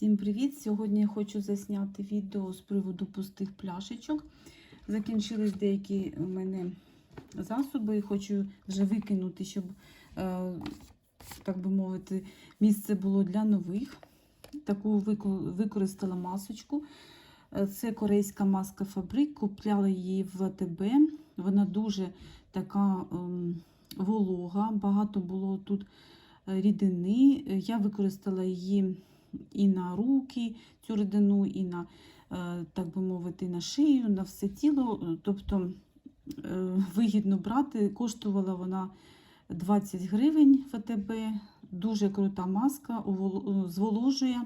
Всім привіт! Сьогодні я хочу засняти відео з приводу пустих пляшечок. Закінчились деякі у мене засоби і хочу вже викинути, щоб, е, так би мовити, місце було для нових. Таку використала масочку. Е, Це корейська маска Фабрик. Купляла її в АТБ. Вона дуже така ем, волога. Багато було тут е, рідини. Я використала її і на руки цю рідину, і на, е, так би мовити, на шию, на все тіло. Е, Тобто е, вигідно брати. Коштувала вона 20 гривень в АТБ. Дуже крута маска, зволожує.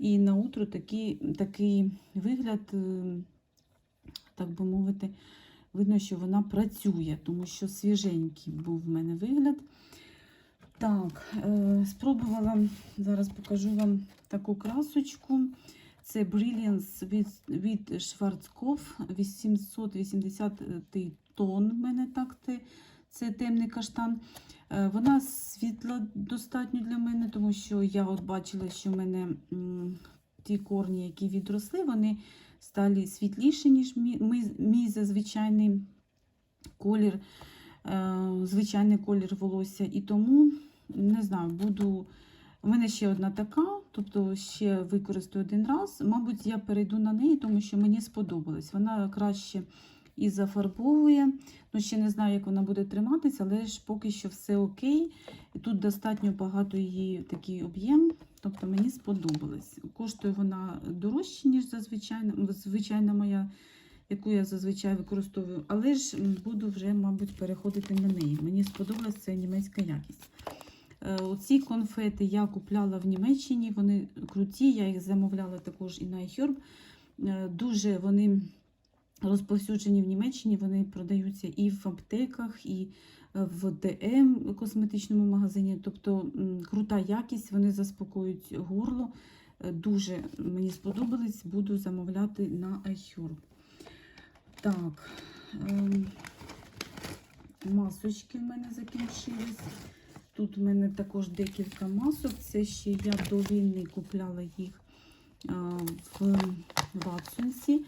І на утро такий, такий вигляд, е, так би мовити, видно, що вона працює, тому що свіженький був в мене вигляд. Так, е, спробувала, зараз покажу вам таку красочку. Це Brilliance від, від Schwarzkopf 880 тон. в мене так це темний каштан. Е, Вона світла достатньо для мене, тому що я от бачила, що в мене ті корні, які відросли, вони стали світліші, ніж мій, мій, мій зазвичайний колір, е, звичайний колір волосся. І тому, не знаю, буду. У мене ще одна така, тобто ще використаю один раз. Мабуть, я перейду на неї, тому що мені сподобалось. Вона краще і зафарбовує. Ну, ще не знаю, як вона буде триматися, але ж поки що все окей. Тут достатньо багато її такий об'єм, тобто мені сподобалось. Коштує вона дорожче, ніж звичайна моя, яку я зазвичай використовую. Але ж буду вже, мабуть, переходити на неї. Мені сподобалась ця німецька якість. Е, Оці конфети я купляла в Німеччині, вони круті, я їх замовляла також і на iHerb. Е, Дуже вони розповсюджені в Німеччині, вони продаються і в аптеках, і е, в ДМ косметичному магазині. Тобто крута якість, вони заспокоюють горло. Дуже мені сподобались, буду замовляти на iHerb. Так, ем, масочки в мене закінчились. Тут в мене також декілька масок. Це ще я до війни купляла їх в Ватсонсі.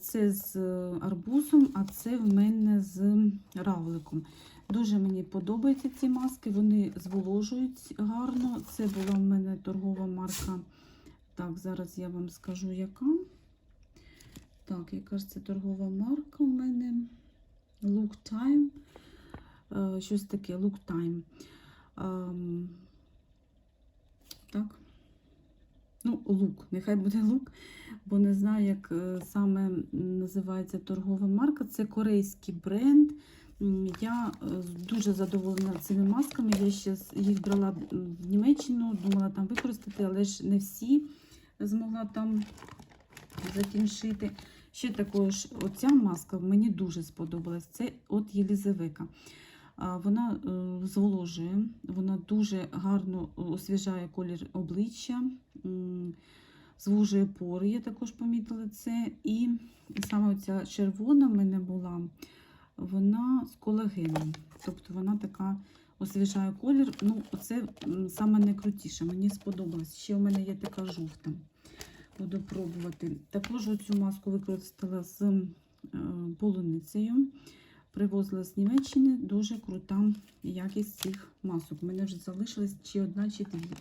Це з арбузом, а це в мене з равликом. Дуже мені подобаються ці маски, вони зволожують гарно. Це була в мене торгова марка. Так, зараз я вам скажу, яка. Так, яка ж це торгова марка у мене? Look Time. Е, Щось таке, Look Time. Ем, Так. Ну, лук, нехай буде лук, бо не знаю, як е, саме називається торгова марка. Це корейський бренд. Я е, дуже задоволена цими масками. Я ще їх брала в Німеччину, думала там використати, але ж не всі змогла там закінчити. Ще також оця маска мені дуже сподобалась. Це от Єлізавека. Вона е, зволожує, вона дуже гарно освіжає колір обличчя, звужує пори, я також помітила це. І саме ця червона в мене була, вона з колагеном. Тобто вона така освіжає колір. Ну, це саме найкрутіше, мені сподобалось. Ще у мене є така жовта. Буду пробувати. Також цю маску використала з е, полуницею. Привозила з Німеччини дуже крута якість цих масок. У мене вже залишилась чи одна, чи дві.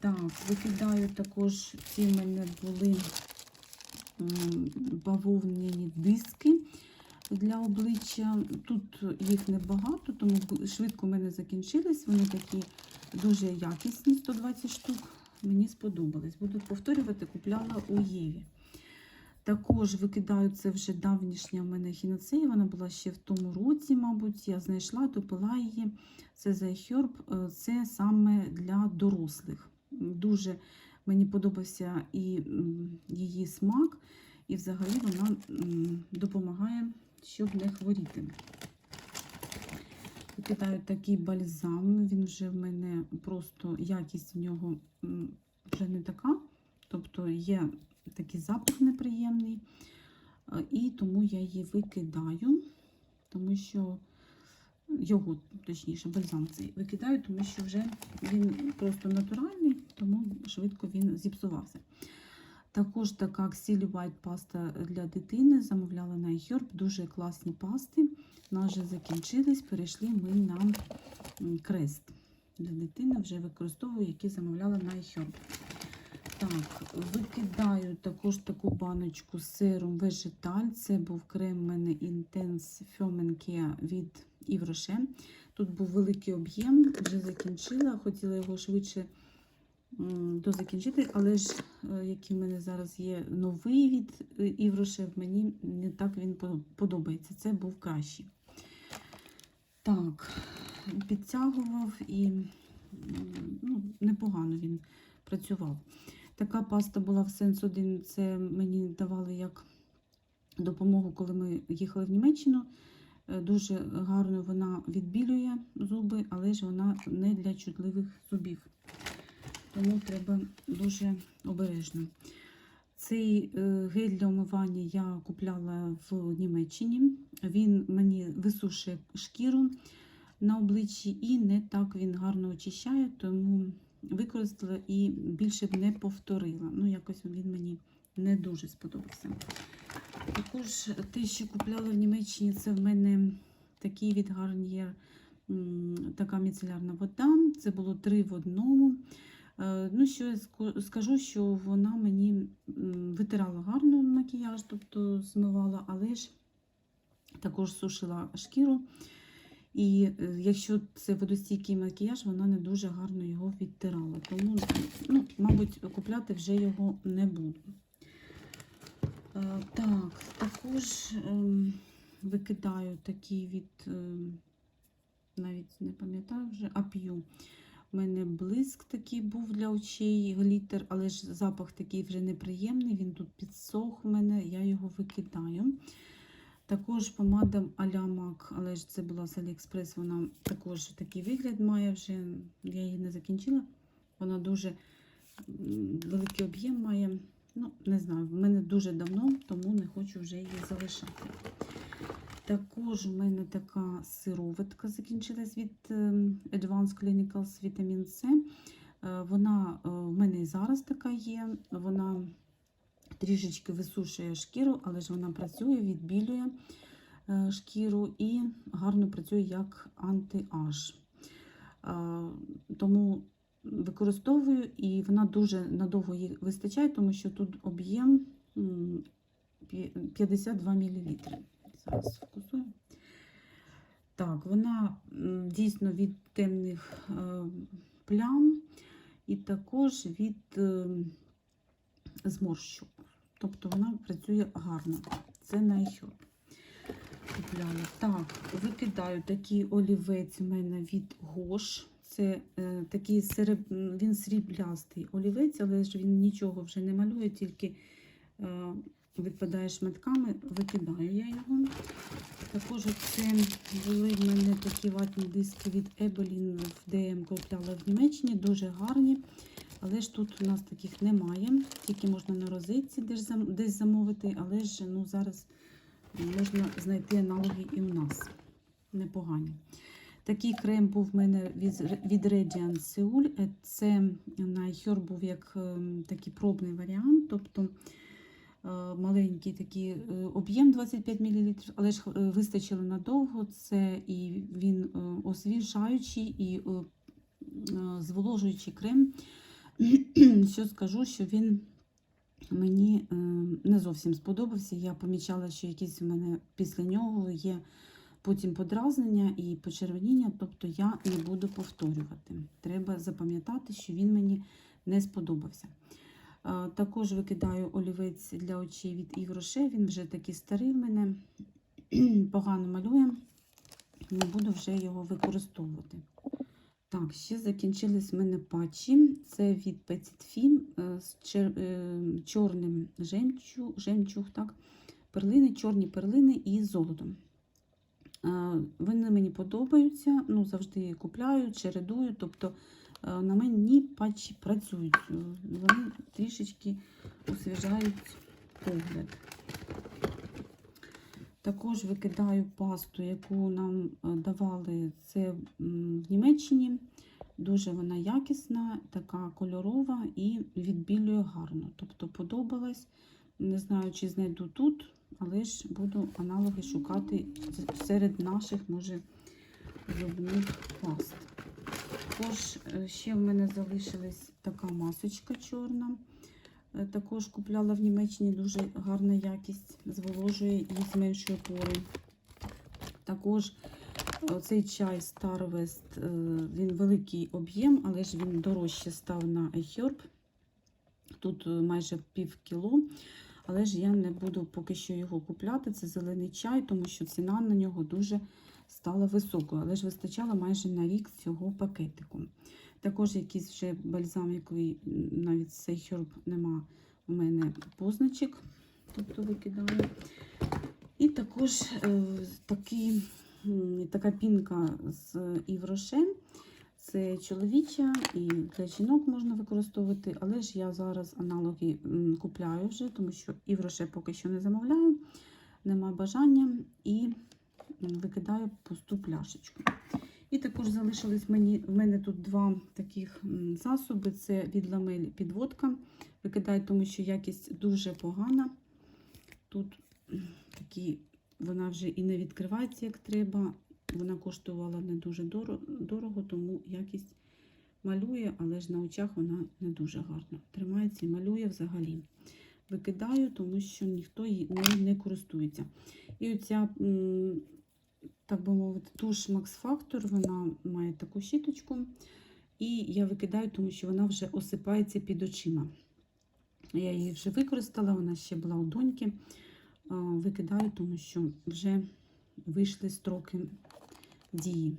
Так, викидаю також, ці мене були бавовняні диски для обличчя. Тут їх небагато, тому швидко в мене закінчились. Вони такі дуже якісні, 120 штук. Мені сподобались. Буду повторювати, купляла у Єві. Також викидаю це вже давнішня в мене хіноцея. Вона була ще в тому році, мабуть. Я знайшла, допила її. Це за. Е, Це саме для дорослих. Дуже мені подобався і її смак, і взагалі вона допомагає, щоб не хворіти. Викидаю такий бальзам. Він вже в мене просто якість в нього вже не така. Тобто є такий запах неприємний. Е, І тому я її викидаю, тому що його, точніше, бальзам цей викидаю, тому що вже він просто натуральний, тому швидко він зіпсувався. Також така Xilly White паста для дитини. Замовляла на iHerb. Дуже класні пасти. У вже закінчились. Перейшли ми на крест. Для дитини вже використовую, які замовляла на iHerb. Так, викидаю також таку баночку з сиром Vegetal. Це був крем мене Intense Firmen від Rocher. Тут був великий об'єм, вже закінчила, хотіла його швидше дозакінчити, але ж е, який в мене зараз є новий від е, Rocher, мені не так він подобається. Це був кращий. Так, підтягував і ну, непогано він працював. Така паста була в Сенс 1, це мені давали як допомогу, коли ми їхали в Німеччину. Е, Дуже гарно вона відбілює зуби, але ж вона не для чутливих зубів. Тому треба дуже обережно. Цей е, гель для умивання я купляла в Німеччині. Він мені висушує шкіру на обличчі і не так він гарно очищає, тому використала і більше б не повторила. Ну, якось він мені не дуже сподобався. Також те, що купляла в Німеччині, це в мене такий від м, така міцелярна вода. Це було три в одному. Е, Ну, що я скажу, що вона мені витирала гарно макіяж, тобто змивала, але ж також сушила шкіру. І е, якщо це водостійкий макіяж, вона не дуже гарно його відтирала. Тому, ну, мабуть, купляти вже його не буду. Е, Так, також ем, викидаю такий від, ем, навіть не пам'ятаю вже, ап'ю. У мене блиск такий був для очей, глітер, але ж запах такий вже неприємний, він тут підсох у мене, я його викидаю. Також помада а-ля MAC, але ж це була з Aliexpress, вона також такий вигляд має вже, я її не закінчила. Вона дуже великий об'єм має. Ну, не знаю, в мене дуже давно, тому не хочу вже її залишати. Також у мене така сироватка закінчилась від ем, Advanced Clinicals Vitamin C. Е, Вона е, в мене і зараз така є. Вона трішечки висушує шкіру, але ж вона працює, відбілює е, шкіру і гарно працює як антиаж. Е, Тому використовую і вона дуже надовго їй вистачає, тому що тут об'єм 52 мл. Зараз фокусую. Так, вона дійсно від темних е, плям і також від е, зморщок. Тобто вона працює гарно. Це на iHerb купляла. Так, викидаю такий олівець у мене від Гош. Це е, такий сереб... він сріблястий олівець, але ж він нічого вже не малює, тільки е, відпадає шматками, викидаю я його. Також це були в мене такі ватні диски від Ebelin в DM купляла в Німеччині, дуже гарні. Але ж тут у нас таких немає. Тільки можна на розетці десь замовити, але ж ну, зараз можна знайти аналоги і у нас. Непогані. Такий крем був в мене від, Radiant Seoul. Е, Це на iHerb був як ем, такий пробний варіант. Тобто е, маленький такий е, об'єм 25 мл, але ж вистачило надовго. Це і він освіжаючий і зволожуючий крем. Що скажу, що він мені е, не зовсім сподобався. Я помічала, що якісь у мене після нього є потім подразнення і почервоніння, тобто я не буду повторювати. Треба запам'ятати, що він мені не сподобався. Е, Також викидаю олівець для очей від Rocher. Він вже такий старий в мене, погано малює. Не буду вже його використовувати. Так, ще закінчились в мене патчі. Це від Petit Film е, з чер- е, чорним жемчуг, жемчуг, так, перлини, чорні перлини і золотом. Е, Вони мені подобаються, ну, завжди купляю, чередую, тобто е, на мені патчі працюють. Вони трішечки освіжають погляд. Також викидаю пасту, яку нам е, давали це в Німеччині. Дуже вона якісна, така кольорова і відбілює гарно. Тобто подобалась. Не знаю, чи знайду тут, але ж буду аналоги шукати серед наших, може, зубних паст. Також е, ще в мене залишилась така масочка чорна. Е, Також купляла в Німеччині дуже гарна якість, зволожує і зменшує пори. Також цей чай Starvest, е, він великий об'єм, але ж він дорожче став на iHerb. Тут е, майже пів кіло. Але ж я не буду поки що його купляти. Це зелений чай, тому що ціна на нього дуже стала високою. Але ж вистачало майже на рік цього пакетику. Також якийсь вже бальзаміковий, навіть цей херб нема у мене позначок, тобто викидаю. І також е, такий, така пінка з Іврошен. Це чоловіча і для жінок можна використовувати, але ж я зараз аналоги купляю вже, тому що Івроше поки що не замовляю, нема бажання і викидаю пусту пляшечку. І також залишились мені, в мене тут два таких засоби: це від ламель підводка. Викидаю, тому що якість дуже погана. Тут такі, вона вже і не відкривається як треба. Вона коштувала не дуже дорого, тому якість малює, але ж на очах вона не дуже гарно. Тримається і малює взагалі. Викидаю, тому що ніхто її не користується. І оця, так би мовити, туш Max Factor, вона має таку щіточку. І я викидаю, тому що вона вже осипається під очима. Я її вже використала, вона ще була у доньки. Викидаю, тому що вже вийшли строки дії.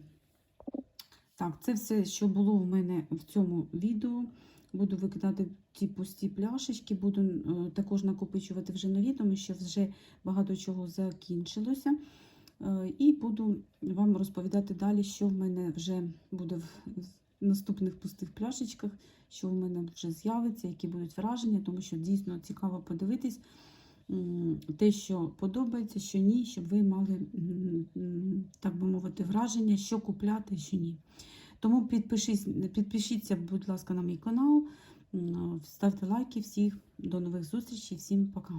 Так, це все, що було в мене в цьому відео. Буду викидати ті пусті пляшечки, буду е, також накопичувати вже нові, тому що вже багато чого закінчилося. Е, і буду вам розповідати далі, що в мене вже буде в наступних пустих пляшечках, що в мене вже з'явиться, які будуть враження, тому що дійсно цікаво подивитись те, що подобається, що ні, щоб ви мали, так би мовити, враження, що купляти, що ні. Тому підпишіть, підпишіться, будь ласка, на мій канал, ставте лайки всіх. До нових зустрічей, всім пока.